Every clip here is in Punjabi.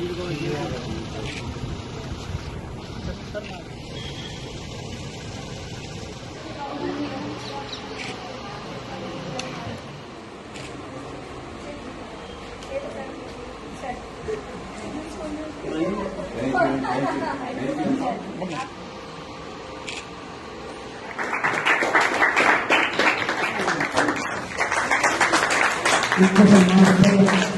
你怎么可以？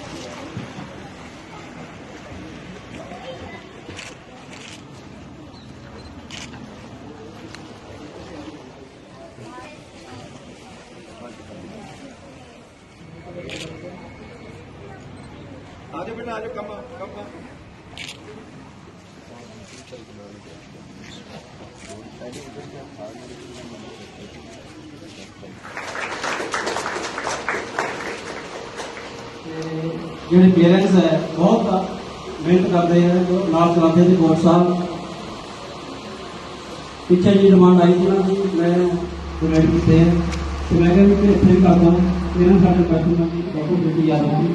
ਆਈ ਸੀ ਮੇਰੇ ਕੋਲ ਵੀ ਬੱਚਿਆਂ ਨੂੰ ਆਜੋ ਬੇਟਾ ਆਜੋ ਕੰਮ ਕੰਮ ਕੰਮ ਜਿਹੜੇ ਪੇਰੈਂਟਸ ਹੈ ਬਹੁਤ ਮਿਹਨਤ ਕਰਦੇ ਹੈ ਜੋ ਨਾਲ ਚਲਾਉਂਦੇ ਨੇ ਕੋਚ ਸਾਹਿਬ ਪਿੱਛੇ ਜੀ ਡਿਮਾਂਡ ਆਈ ਸੀ ਨਾ ਕਿ ਮੈਂ ਡੋਨੇਟ ਕੀਤੇ ਹੈ ਤੇ ਮੈਂ ਕਿਹਾ ਵੀ ਕਿ ਇੱਥੇ ਵੀ ਕਰਦਾ ਇਹਨਾਂ ਸਾਡੇ ਬੈਠਣ ਦਾ ਵੀ ਬਹੁਤ ਬੇਟੀ ਯਾਦ ਆਉਂਦੀ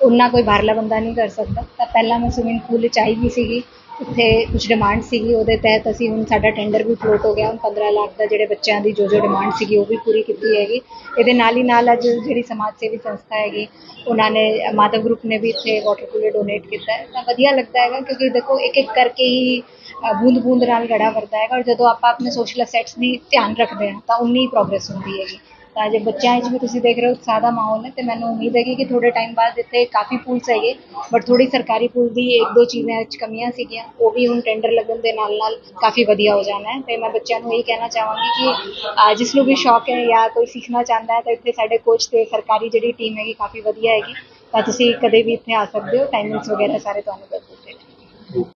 ਉਨਾ ਕੋਈ ਬਾਹਰਲਾ ਬੰਦਾ ਨਹੀਂ ਕਰ ਸਕਦਾ। ਤਾਂ ਪਹਿਲਾਂ ਮੈਂ ਸਵਿਮਿੰਗ ਪੂਲ ਚ ਆਈ ਵੀ ਸੀਗੀ। ਉੱਥੇ ਕੁਝ ਡਿਮਾਂਡ ਸੀਗੀ, ਉਹਦੇ ਤਹਿਤ ਅਸੀਂ ਹੁਣ ਸਾਡਾ ਟੈਂਡਰ ਵੀ ਫਲੋਟ ਹੋ ਗਿਆ। ਹੁਣ 15 ਲੱਖ ਦਾ ਜਿਹੜੇ ਬੱਚਿਆਂ ਦੀ ਜੋ ਜੋ ਡਿਮਾਂਡ ਸੀਗੀ, ਉਹ ਵੀ ਪੂਰੀ ਕੀਤੀ ਹੈਗੀ। ਇਹਦੇ ਨਾਲ ਹੀ ਨਾਲ ਅੱਜ ਜਿਹੜੀ ਸਮਾਜ ਸੇਵੀ ਸੰਸਥਾ ਹੈਗੀ, ਉਹਨਾਂ ਨੇ, ਮਾਧਵ ਗਰੁੱਪ ਨੇ ਵੀ ਇੱਥੇ ਵਾਟਰ ਕੂਲਰ ਡੋਨੇਟ ਕੀਤਾ ਹੈ। ਤਾਂ ਵਧੀਆ ਲੱਗਦਾ ਹੈਗਾ, ਕਿਉਂਕਿ ਦੇਖੋ ਇੱਕ ਇੱਕ ਕਰਕੇ ਹੀ ਬੂੰਦ ਬੂੰਦ ਨਾਲ ਗੜਾ ਵਰਦਾ ਹੈਗਾ। ਔਰ ਜਦੋਂ ਆਪਾਂ ਆਪਣੇ ਸੋਸ਼ਲ ਅਸੈਟਸ ਦੀ ਧਿਆਨ ਰੱਖਦੇ ਹਾਂ, ਤਾਂ ਉਨੀ ਪ੍ਰੋਗਰੈਸ ਹੁੰਦੀ ਹੈਗੀ। ਤਾਂ ਜੇ ਬੱਚਿਆਂ 'ਚ ਵੀ ਤੁਸੀਂ ਦੇਖ ਰਹੇ ਹੋ ਉਤਸ਼ਾਹ ਦਾ ਮਾਹੌਲ ਹੈ ਤੇ ਮੈਨੂੰ ਉਮੀਦ ਹੈਗੀ ਕਿ ਥੋੜੇ ਟਾਈਮ ਬਾਅਦ ਇੱਥੇ ਕਾਫੀ ਪੂਲਸ ਹੈਗੇ ਬਟ ਥੋੜੀ ਸਰਕਾਰੀ ਪੂਲ ਦੀ ਇੱਕ ਦੋ ਚੀਜ਼ਾਂ 'ਚ ਕਮੀਆਂ ਸੀਗੀਆਂ ਉਹ ਵੀ ਹੁਣ ਟੈਂਡਰ ਲੱਗਣ ਦੇ ਨਾਲ ਨਾਲ ਕਾਫੀ ਵਧੀਆ ਹੋ ਜਾਣਾ ਹੈ। ਤੇ ਮੈਂ ਬੱਚਿਆਂ ਨੂੰ ਇਹ ਕਹਿਣਾ ਚਾਹਾਂਗੀ ਕਿ ਅਹ, ਜਿਸ ਨੂੰ ਵੀ ਸ਼ੌਕ ਹੈ ਜਾਂ ਕੋਈ ਸਿੱਖਣਾ ਚਾਹੁੰਦਾ ਹੈ ਤਾਂ ਇੱਥੇ ਸਾਡੇ ਕੋਚ ਤੇ ਸਰਕਾਰੀ ਜਿਹੜੀ ਟੀਮ ਹੈਗੀ ਕਾਫੀ ਵਧੀਆ ਹੈਗੀ ਤਾਂ ਤੁਸੀਂ ਕਦੇ ਵੀ ਇੱਥੇ ਆ ਸਕਦੇ ਹੋ ਟਾਈਮਿੰਗਸ ਵਗੈਰਾ ਸਾਰੇ ਤੁਹਾਨੂੰ ਦੱਸ ਦਿੱਤੇ